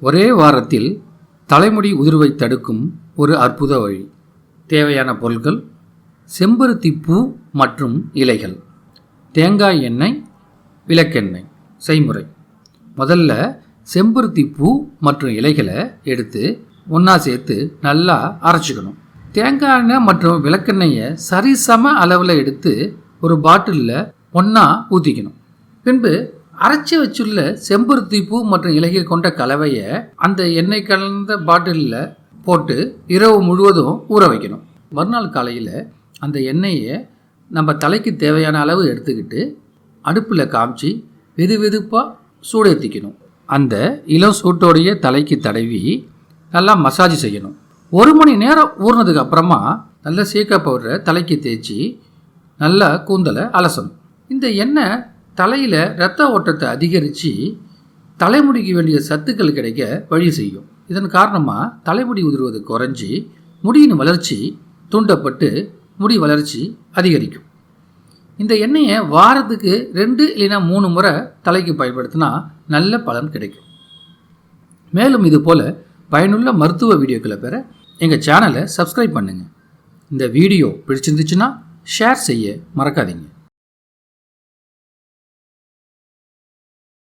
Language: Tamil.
ஒரே வாரத்தில் தலைமுடி உதிர்வை தடுக்கும் ஒரு அற்புத வழி. தேவையான பொருட்கள் செம்பருத்தி பூ மற்றும் இலைகள். தேங்காய் எண்ணெய் விளக்கெண்ணெய். செய்முறை. முதல்ல செம்பருத்தி பூ மற்றும் இலைகளை எடுத்து ஒன்றா சேர்த்து நல்லா அரைச்சிக்கணும். தேங்காய் எண்ணெய் மற்றும் விளக்கெண்ணெயை சரிசம அளவில் எடுத்து ஒரு பாட்டிலில் ஒன்றா ஊற்றிக்கணும் பின்பு அரைச்சி வச்சுள்ள செம்பருத்தி பூ மற்றும் இலைகள் கொண்ட கலவையை அந்த எண்ணெய் கலந்த பாட்டிலில் போட்டு இரவு முழுவதும் ஊற வைக்கணும். மறுநாள் காலையில் அந்த எண்ணெயை நம்ம தலைக்கு தேவையான அளவு எடுத்துக்கிட்டு அடுப்பில் காமிச்சு வெது வெதுப்பாக சூடேற்றிக்கணும் அந்த இளம் சூட்டோடைய தலைக்கு தடவி நல்லா மசாஜ் செய்யணும். ஒரு மணி நேரம் ஊறினதுக்கு அப்புறமா நல்ல சீக்கா பவுடரை தலைக்கு தேய்ச்சி நல்லா கூந்தலை அலசணும். இந்த எண்ணெய் தலையில் ரத்த ஓட்டத்தை அதிகரித்து தலைமுடிக்கு வேண்டிய சத்துக்கள் கிடைக்க வழி செய்யும். இதன் காரணமாக தலைமுடி உதிர்வது குறைஞ்சி முடியின் வளர்ச்சி தூண்டப்பட்டு முடி வளர்ச்சி அதிகரிக்கும். இந்த எண்ணெயை வாரத்துக்கு ரெண்டு இல்லைன்னா மூணு முறை தலைக்கு பயன்படுத்தினா நல்ல பலன் கிடைக்கும். மேலும் இது போல் பயனுள்ள மருத்துவ வீடியோக்களை பெற எங்கள் சேனலை சப்ஸ்கிரைப் பண்ணுங்கள் இந்த வீடியோ பிடிச்சிருந்துச்சுன்னா ஷேர் செய்ய மறக்காதீங்க.